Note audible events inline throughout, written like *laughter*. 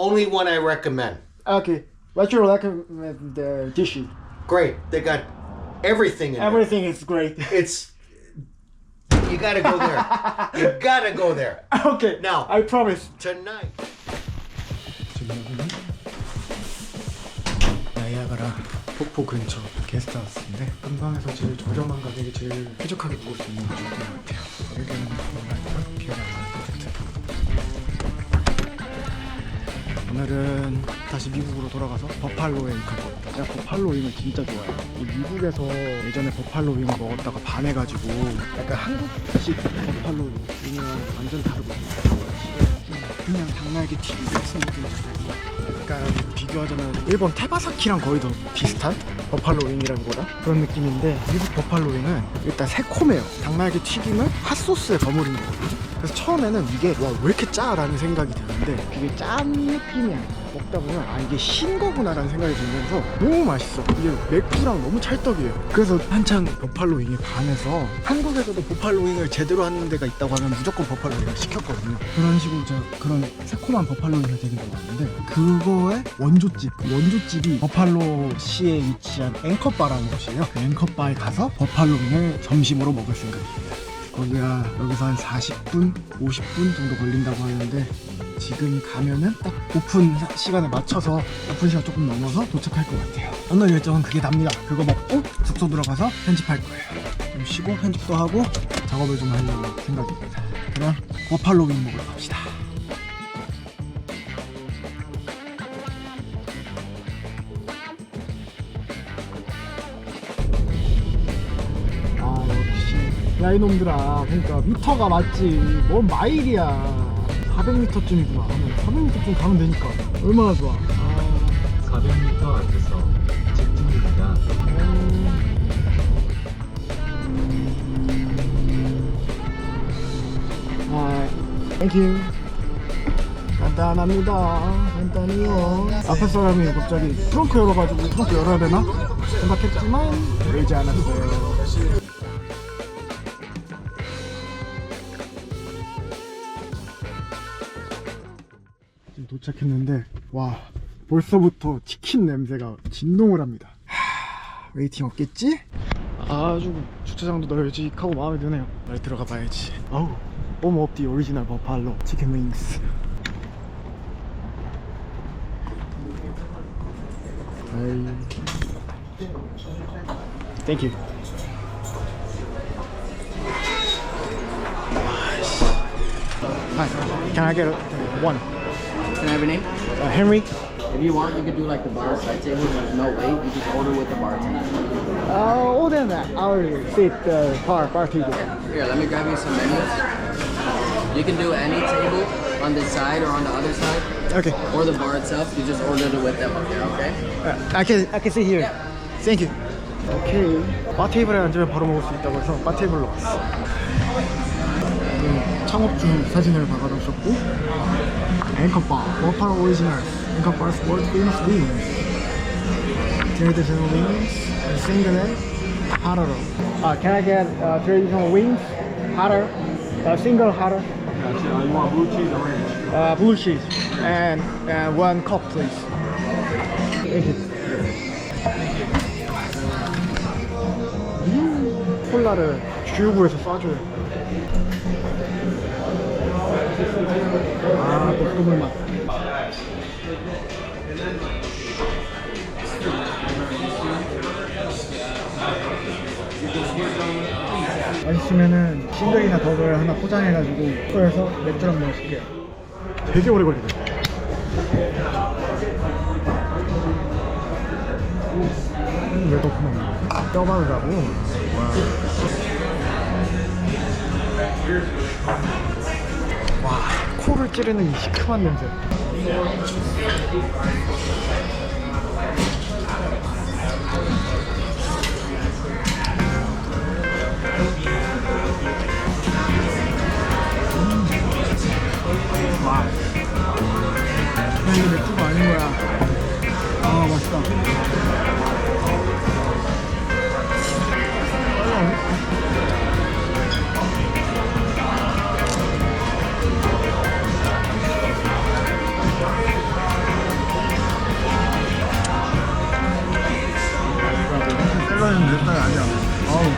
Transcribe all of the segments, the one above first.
only one I recommend. Okay. What's your recommend uh, dish? Great. They got everything in Everything is great. there. It's you gotta go there. you gotta go there. okay. Now. I promise. Tonight. 지금 여기는 나이아가라 폭포 근처 게스트하우스인데 한방에서 제일 저렴한 가격에 제일 쾌적하게 묵을 수 있는 곳인 것 같아요. 여기는 정말 비어난 것같 오늘은 다시 미국으로 돌아가서 버팔로에 갈 겁니다. 제가 버팔로 윙을 진짜 좋아해요. 이 미국에서 예전에 버팔로 윙을 먹었다가 반해가지고 약간 한국식 버팔로 윙이랑 완전 다르거든요. 그냥 닭날개 튀김 같은 느낌이 들고 약간 비교하자면 일본 테바사키랑 거의 더 비슷한 버팔로 윙이라는 거다 그런 느낌인데 미국 버팔로 윙은 일단 새콤해요 닭날개 튀김을 핫소스에 버무린 거거든요 그래서 처음에는 이게 와 왜 이렇게 짜? 라는 생각이 드는데 그게 짠 느낌이 아니야. 먹다 보면 아 이게 신 거구나 라는 생각이 들면서 너무 맛있어. 이게 맥주랑 너무 찰떡이에요. 그래서 한창 버팔로 윙에 반해서 한국에서도 버팔로 윙을 제대로 하는 데가 있다고 하면 무조건 버팔로 윙을 시켰거든요. 그런 식으로 제가 그런 새콤한 버팔로 윙을 되게 좋아하는데 그거의 원조집 원조집이 버팔로 시에 위치한 앵커바라는 곳이에요. 그 앵커바에 가서 버팔로 윙을 점심으로 먹을 생각입니다 거기가 여기서 한 40분, 50분 정도 걸린다고 하는데 지금 가면은 딱 오픈 시간에 맞춰서 오픈 시간 조금 넘어서 도착할 것 같아요. 오늘 일정은 그게 답니다. 그거 먹고 숙소 들어가서 편집할 거예요. 좀 쉬고 편집도 하고 작업을 좀 하려고 생각입니다. 그럼 버팔로 윙 먹으러 갑시다. 야 이놈들아. 그러니까 미터가 맞지. 뭔 마일이야. 400m쯤이구나. 400m쯤 가면 되니까. 얼마나 좋아. 아, 400m 앞에서 직진입니다. 아 땡큐 간단합니다. 간단해요. 앞에 사람이 갑자기 트렁크 열어가지고 트렁크 열어야 되나? 생각했지만 열지 않았어요 도착했는데 와 벌써부터 치킨 냄새가 진동을 합니다. 하, 웨이팅 없겠지? 아주 주차장도 널찍하고 마음에 드네요. 빨리 들어가 봐야지. 아우 홈 오브 디 오리지널 버팔로 치킨 윙스. 아이. 땡큐 Hi, can I get one? Can I have your name? Uh, Henry? If you want, you could do like the bar side table with no wait. You just order with the bartender. Uh, older than that. I already sit the bar, bar table. Here, let me grab you some menus. You can do any table on this side or on the other side, Okay. or the bar itself. You just order it with them up there, okay? Uh, I can I can sit here. Thank you. 오케이. 바 테이블에 앉으면 바로 먹을 수 있다고 해서 바 테이블로 왔어. 음, 창업 중 사진을 박아뒀었고 앵커바 워파로 오리지널 앵커바's world famous wings traditional wings single egg 하라로 uh, Can I get uh, traditional wings? 하라 uh, single 하라 you want blue cheese or orange? uh, blue cheese and, and one cup please Thank you. 음, 콜라를 주유구에서 쏴줘요 아 녹두물 맛. 맛있으면은 싱글이나 더블 하나 포장해가지고 꺼내서 맥주 한병 시게요. 되게 오래 걸리네. 음, 왜 덕분에 뼈바르라고? 와. 와 코를 찌르는 이 시큼한 냄새 아니야. 어우.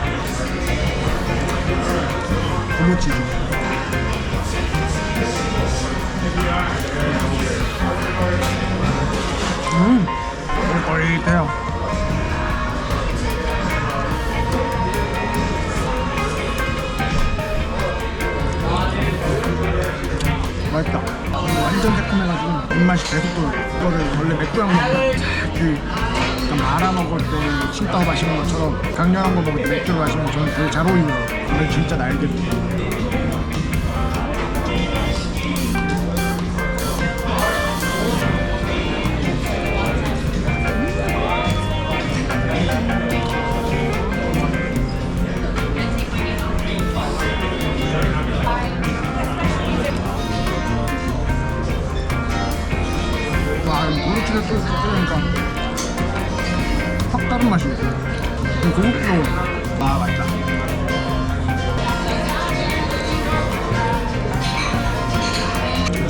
블루치즈. 음, 꼴꼴해요. 맛있다. 완전 새콤해가지고 입맛이 계속 돌아. 이거를 원래 맥주랑 먹으면 그 약간 말아 먹을 때 칭따오 마시는 것처럼 강렬한 거 먹을 때 맥주를 마시면 저는 되게 잘 어울리더라고요. 이건 진짜 날개로.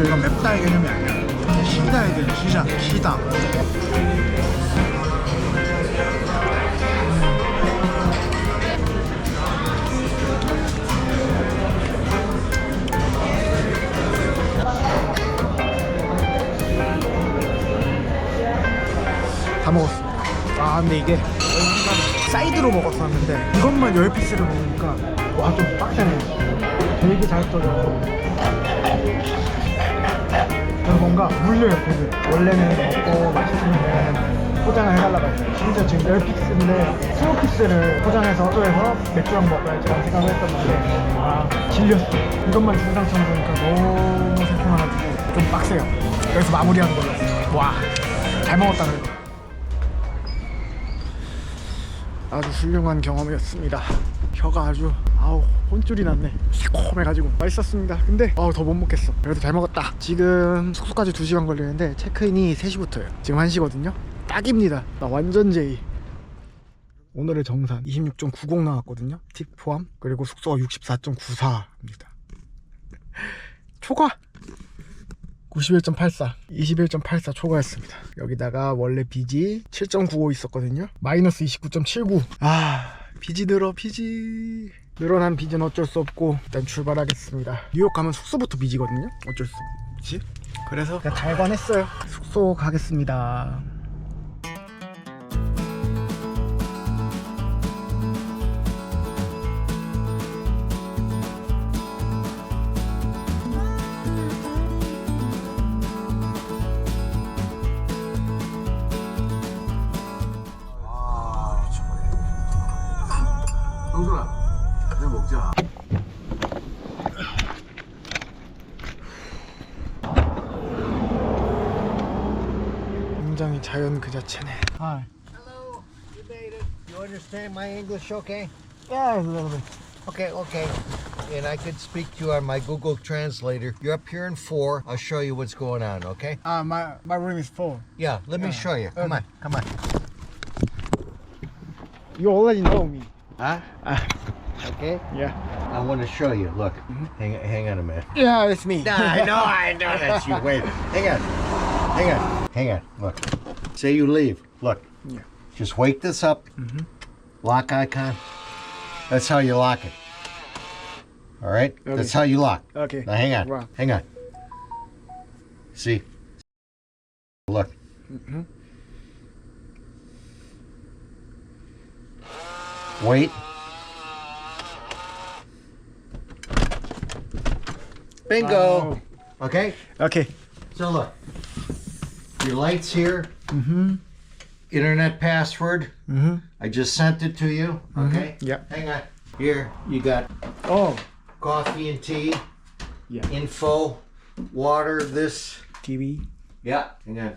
이건 맵다의 개념이 아니야. 시다의 개념, 시자, 시다. 다 먹었어. 아 근데 이게 사이드로 먹었었는데 이것만 열 피스를 먹으니까 와 좀 빡세네. 되게 잘 떠져. 그래서 뭔가 물려요 되게. 원래는 먹고 맛있으면 포장을 해달라고 했어요. 심지어 지금 열 피스인데 스무 피스를 포장해서 어조해서 맥주랑 먹어야지 라는 생각을 했었는데 아 질렸어. 이것만 중상처럼 보니까 너무 새콤해가지고 좀 빡세요. 그래서 마무리하는 걸로. 와잘 먹었다 그래도. 아주 훌륭한 경험이었습니다. 혀가 아주 아우 혼쭐이 났네. 새콤해가지고 맛있었습니다. 근데 아우 더 못 먹겠어. 그래도 잘 먹었다. 지금 숙소까지 2시간 걸리는데 체크인이 3시부터예요. 지금 1시거든요. 딱입니다. 나 완전 제이. 오늘의 정산 26.90 나왔거든요. 팁 포함. 그리고 숙소가 64.94입니다. 초과 91.84 21.84 초과했습니다 여기다가 원래 빚이 7.95 있었거든요 마이너스 29.79아 빚이 늘어 빚이 늘어난 빚은 어쩔 수 없고 일단 출발하겠습니다. 뉴욕 가면 숙소부터 빚이거든요. 어쩔 수 없지? 그래서 그냥 잘 관했어요. 숙소 가겠습니다 자연 그 자체네 아 Hello, you made it. You understand my English okay? yeah, a little bit. Okay, okay. And I could speak to you on my Google Translator. You're up here in four. I'll show you what's going on, okay? Ah, my, my room is full Yeah, let me show you. Come on, come on. You already know me Huh? Ah. *laughs* Okay. yeah I want to show you. Look, hang, hang on a minute. Yeah, it's me *laughs* Nah, I know, I know *laughs* that's you. Wait, hang on, hang on, hang on. Look, say you leave. Look, Yeah. just wake this up. Lock icon. That's how you lock it. All right, Okay. that's how you lock. Okay. Now hang on, Wow. hang on. See, look. Mhm. Wait. Bingo. Okay. Okay So look, your lights here. Mm-hmm. Internet password. Mm-hmm. I just sent it to you. Okay. Yeah. Hang on. Here you got Oh coffee and tea. Yeah. Info, water. This. TV Yeah. Hang on.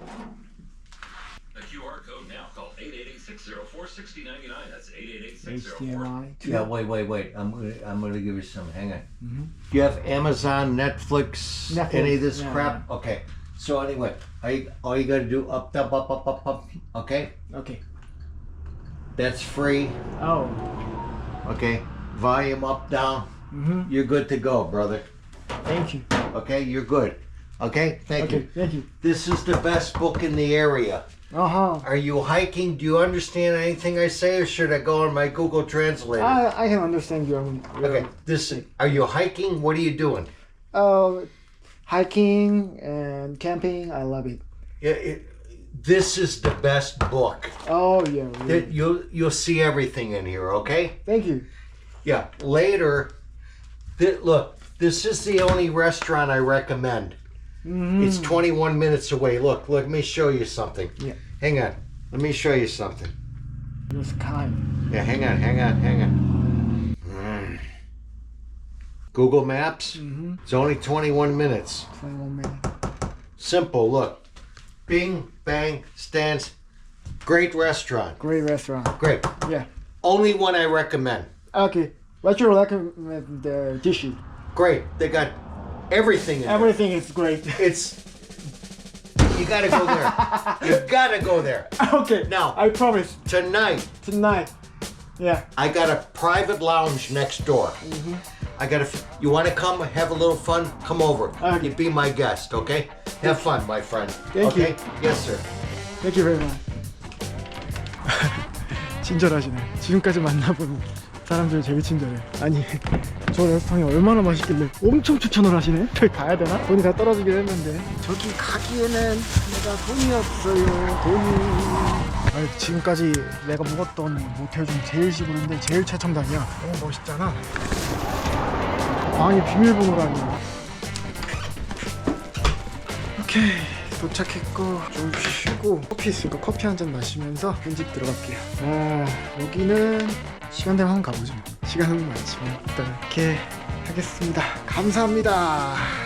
A QR code now. Call 888-604-6099. That's 888-604. HDMI Yeah. Wait. Wait. Wait. I'm gonna. I'm gonna give you some. Hang on. Hmm. Do you have Amazon, Netflix, Netflix, any of this yeah, crap? Okay. So anyway, all you, all you gotta do up, up, up, up, up, up. Okay. Okay That's free. Oh Okay. Volume up, down. Mm-hmm. You're good to go, brother. Thank you Okay, you're good. Okay, thank Okay, you. thank you. This is the best book in the area. Uh-huh. Are you hiking? Do you understand anything I say, or should I go on my Google Translator? I, I can understand your, your okay, this. Are you hiking? What are you doing? uh, hiking and camping. I love it. Yeah, it, this is the best book. Oh yeah. really. That you'll you'll see everything in here. Okay. Thank you. Yeah. Later. Th- look, this is the only restaurant I recommend. Mm. It's 21 minutes away. Look, look, let me show you something. Yeah. Hang on. Let me show you something. You're kind. Yeah, hang on, hang on, hang on. Google Maps. Mm-hmm. It's only 21 minutes. 21 minutes. Simple. Look. Bing, bang, stands. Great restaurant. Great restaurant. Great. Yeah. Only one I recommend. Okay. What you recommend the dish? Great. They got everything in. Everything is great. It's. You gotta go there. you *laughs* gotta go there. okay. Now- I promise Tonight, tonight. Yeah. I got a private lounge next door. Mm-hmm. I got a. You want to come have a little fun? Come over. Okay. You be my guest, okay? Have fun, my friend. Thank okay? you. Yes, sir. Thank you very much. 친절하시네. 지금까지 만나본 사람 중에 제일 친절해. 아니, 저 레스토랑이 얼마나 맛있길래 엄청 추천을 하시네? 저기 가야 되나? 돈이 다 떨어지긴 했는데. 저기 가기에는 내가 돈이 없어요. 돈이. 아니, 지금까지 내가 묵었던 모텔 중 제일 시골인데 제일 최첨단이야. 너무 멋있잖아. 방이 비밀번호라니. 오케이 도착했고 좀 쉬고 커피 있으니까 커피 한 잔 마시면서 편집 들어갈게요 아 여기는 시간 되면 한번 가보죠 뭐. 시간은 많지만 일단 이렇게 하겠습니다 감사합니다